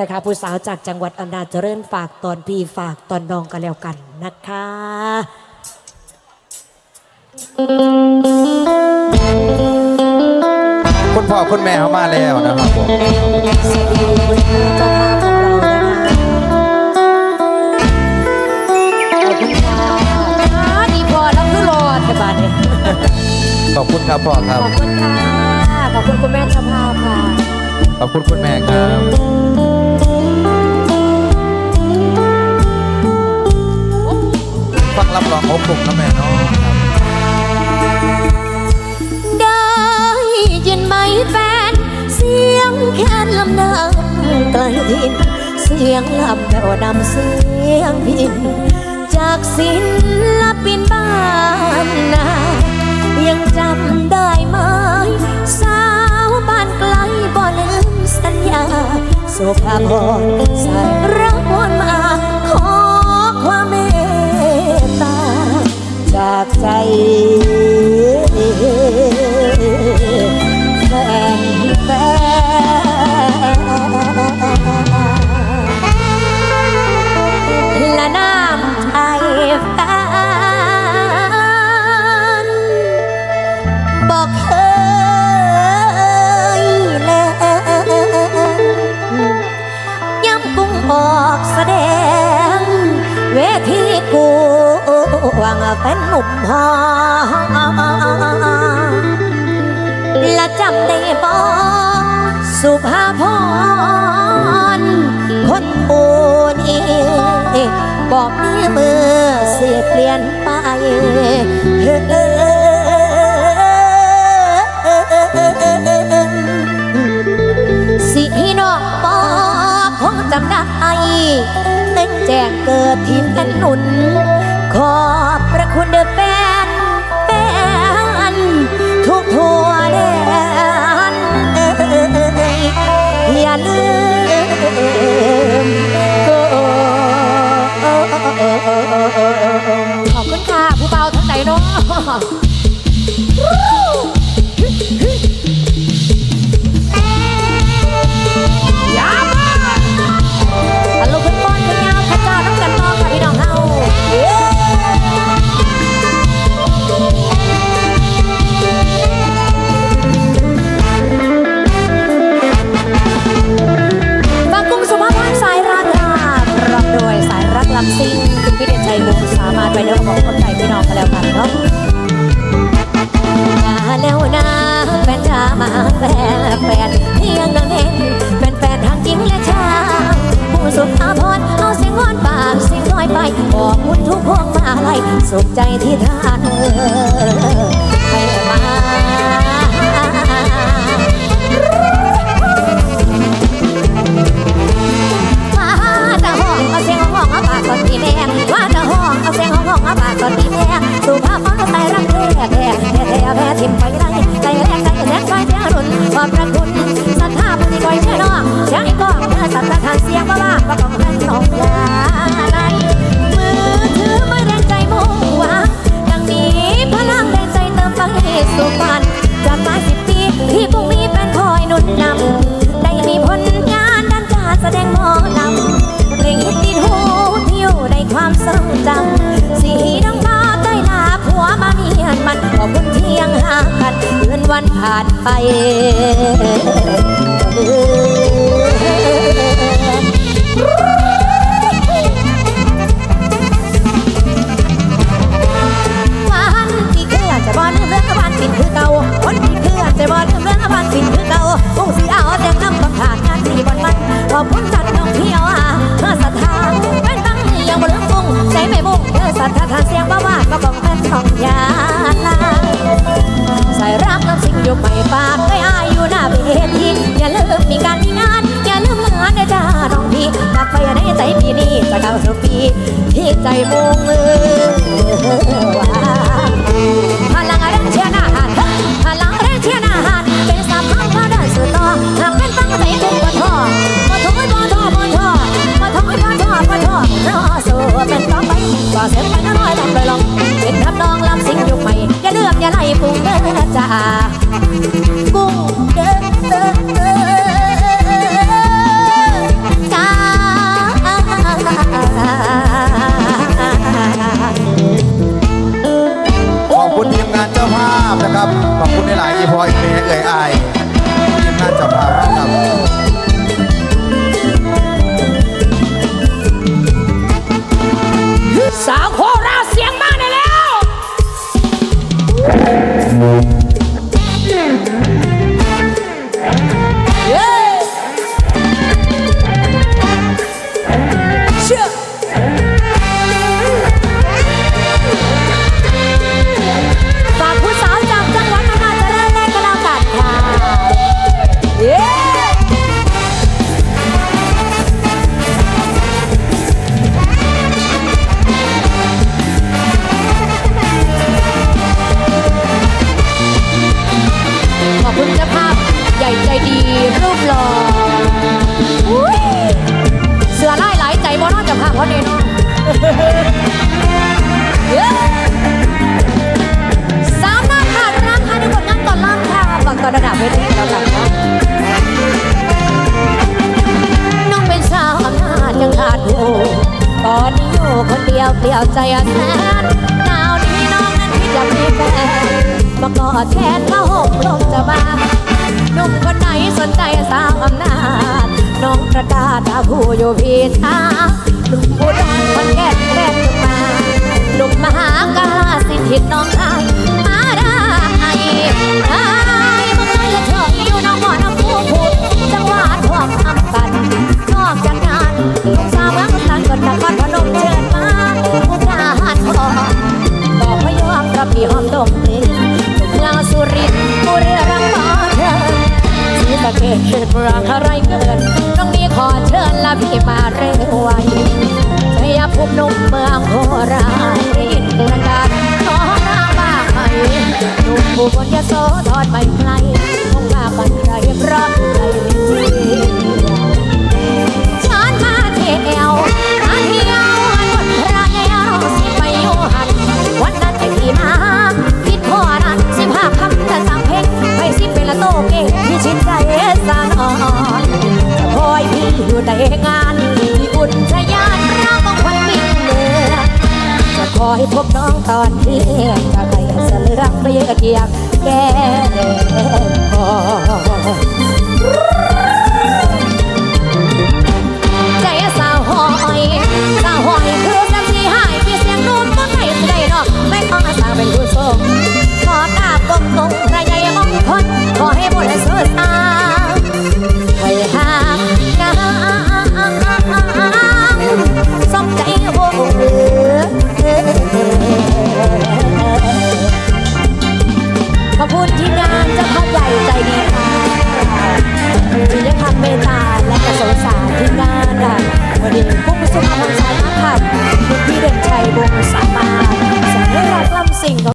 นะคะผู้สาวจากจังหวัดอำนาจเจริญฝากตอนพี่ฝากตอนน้องก็แล้วกันนะคะคุณพ่อคุณแม่เขามาแล้วนะครับผมขอบคุณครับพ่อครับ ขอบคุณค่ะ ขอบคุณคุณแม่ชภาค่ะ ขอบคุณคุณแม่ครับ ครบผนะแม่เนาะได้ยินไหมแฟน เสียงแคนลำเนำไกลทินเสียงลำแววดำเสียงพิน จากศิลปินบ้านนายังจำได้ไหมสาวบ้านไกลบ่ลืมสัญญาโซภาพรสายรักวนมา กูวงเป็นหนุ่มหอและจำได้บ่สุภาพร คนปูนอีบอกนี่มือเสียเปลี่ยนไปสิน้องปอคงจำได้ แจ้งเกิดทีมกันหนุน ขอบพระคุณเดแฟนแฟนทุกทัวแดนยลืมขอบคุณค่ะ ผู้เบาทั้งใจเนาะ สุขใจที่ท่าเธอ อนผ่านไป คนนี้เนาะเย้สามนาค่ะราคาในบทงานก่อนล่ำค่ะฟังตอนระดับเวทีเราหลังเนาะน้องเป็นสาวอำนาจยังขาดอยู่ตอนนี้อยู่คนเดียวเปลี่ยวใจแสนหนาวนี้น้องนั้นคิดจะมีแฟนมากอดแขนมาห่มลมจะมาหนุ่มคนไหนสนใจสาวอำนาจ น้องประกาศหาผู้อยู่พีทา หนุ่มผู้ดอนคนแก่แก่นลงมาหนุ่มมหากาสิทธิน้องชายมาได้ไอ้บังเอิญเธออยู่น้องหมอน้ำผู้พูดจังหวัดทองอำกันนอกจากงานลูกสาวเมืองสันก็นครพนมเชิญมาผู้ทหารทองบอกพยองกรับพี่หอมดมกลิ่นเมืองสุรินทร์บุรีรัมย์ขอเชิญสีสะเกษเกิดรักอะไรเกินตรงนี้ขอ พี่มาเร็วไวชัยภูมินุ่มเมืองโครา พบน้องตอนเที่ยงจะให้เสลืองไปเยือเทียงแก้คอ